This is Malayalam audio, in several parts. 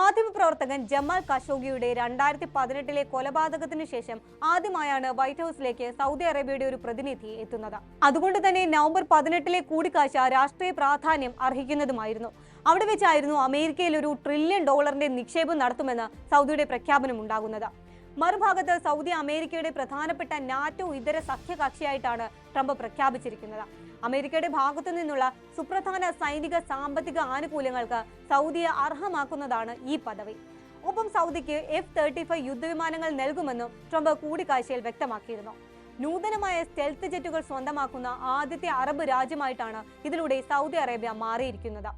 മാധ്യമപ്രവർത്തകൻ ജമാൽ കഷോഗിയുടെ രണ്ടായിരത്തി പതിനെട്ടിലെ കൊലപാതകത്തിന് ശേഷം ആദ്യമായാണ് വൈറ്റ് ഹൌസിലേക്ക് സൗദി അറേബ്യയുടെ ഒരു പ്രതിനിധി എത്തുന്നത്. അതുകൊണ്ട് തന്നെ നവംബർ പതിനെട്ടിലെ കൂടിക്കാഴ്ച രാഷ്ട്രീയ പ്രാധാന്യം അർഹിക്കുന്നതുമായിരുന്നു. അവിടെ വെച്ചായിരുന്നു അമേരിക്കയിൽ ഒരു ട്രില്യൺ ഡോളറിന്റെ നിക്ഷേപം നടത്തുമെന്ന് സൗദിയുടെ പ്രഖ്യാപനം ഉണ്ടാകുന്നത് മറുഭാഗത്ത് സൗദി അമേരിക്കയുടെ പ്രധാനപ്പെട്ട നാറ്റോ ഇതര സഖ്യകക്ഷിയായിട്ടാണ് ട്രംപ് പ്രഖ്യാപിച്ചിരിക്കുന്നത്. അമേരിക്കയുടെ ഭാഗത്തു നിന്നുള്ള സുപ്രധാന സൈനിക സാമ്പത്തിക ആനുകൂല്യങ്ങൾക്ക് സൗദിയെ അർഹമാക്കുന്നതാണ് ഈ പദവി. ഒപ്പം സൗദിക്ക് എഫ് തേർട്ടി ഫൈവ് യുദ്ധവിമാനങ്ങൾ നൽകുമെന്നും ട്രംപ് കൂടിക്കാഴ്ചയിൽ വ്യക്തമാക്കിയിരുന്നു. നൂതനമായ സ്റ്റെൽത്ത് ജെറ്റുകൾ സ്വന്തമാക്കുന്ന ആദ്യത്തെ അറബ് രാജ്യമായിട്ടാണ് ഇതിലൂടെ സൗദി അറേബ്യ മാറിയിരിക്കുന്നത്.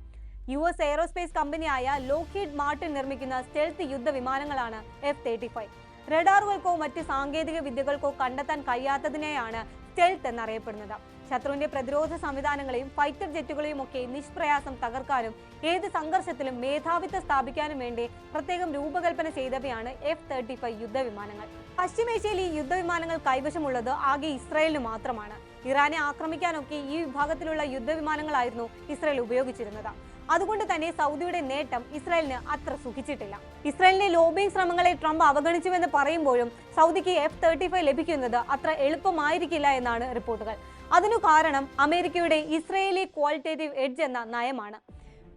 യു എസ് എയ്റോസ്പേസ് കമ്പനിയായ ലോക്കിഡ് മാർട്ടിൻ നിർമ്മിക്കുന്ന സ്റ്റെൽത്ത് യുദ്ധവിമാനങ്ങളാണ് എഫ് തേർട്ടി ഫൈവ്. റഡാറുകൾക്കോ മറ്റ് സാങ്കേതിക വിദ്യകൾക്കോ കണ്ടെത്താൻ കഴിയാത്തതിനെയാണ് സ്റ്റെൽത്ത് എന്നറിയപ്പെടുന്നത്. ശത്രുവിന്റെ പ്രതിരോധ സംവിധാനങ്ങളെയും ഫൈറ്റർ ജെറ്റുകളെയും ഒക്കെ നിഷ്പ്രയാസം തകർക്കാനും ഏത് സംഘർഷത്തിലും മേധാവിത്വം സ്ഥാപിക്കാനും വേണ്ടി പ്രത്യേകം രൂപകൽപ്പന ചെയ്തവയാണ് എഫ് തേർട്ടി ഫൈവ് യുദ്ധവിമാനങ്ങൾ. പശ്ചിമേഷ്യയിൽ ഈ യുദ്ധവിമാനങ്ങൾ കൈവശമുള്ളത് ആകെ ഇസ്രായേലിന് മാത്രമാണ്. ഇറാനെ ആക്രമിക്കാനൊക്കെ ഈ വിഭാഗത്തിലുള്ള യുദ്ധവിമാനങ്ങളായിരുന്നു ഇസ്രായേൽ ഉപയോഗിച്ചിരുന്നത്. അതുകൊണ്ട് തന്നെ സൗദിയുടെ നേട്ടം ഇസ്രായേലിന് അത്ര സുഖിച്ചിട്ടില്ല. ഇസ്രായേലിന്റെ ലോബിംഗ് ശ്രമങ്ങളെ ട്രംപ് അവഗണിച്ചുവെന്ന് പറയുമ്പോഴും സൗദിക്ക് എഫ് തേർട്ടി ഫൈവ് ലഭിക്കുന്നത് അത്ര എളുപ്പമായിരിക്കില്ല എന്നാണ് റിപ്പോർട്ടുകൾ. അതിനു കാരണം അമേരിക്കയുടെ ഇസ്രയേലി ക്വാളിറ്റേറ്റീവ് എഡ്ജ് എന്ന നയമാണ്.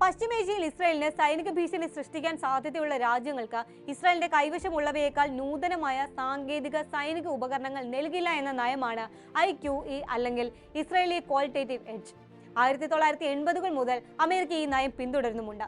പശ്ചിമേഷ്യയിൽ ഇസ്രായേലിന് സൈനിക ഭീഷണി സൃഷ്ടിക്കാൻ സാധ്യതയുള്ള രാജ്യങ്ങൾക്ക് ഇസ്രായേലിന്റെ കൈവശമുള്ളവയേക്കാൾ നൂതനമായ സാങ്കേതിക സൈനിക ഉപകരണങ്ങൾ നൽകില്ല എന്ന നയമാണ് ഐ അല്ലെങ്കിൽ ഇസ്രായേലി ക്വാളിറ്റേറ്റീവ് എഡ്ജ് ആയിരത്തി തൊള്ളായിരത്തി എൺപതുകൾ മുതൽ അമേരിക്ക ഈ നയം പിന്തുടരുന്നുമുണ്ട്.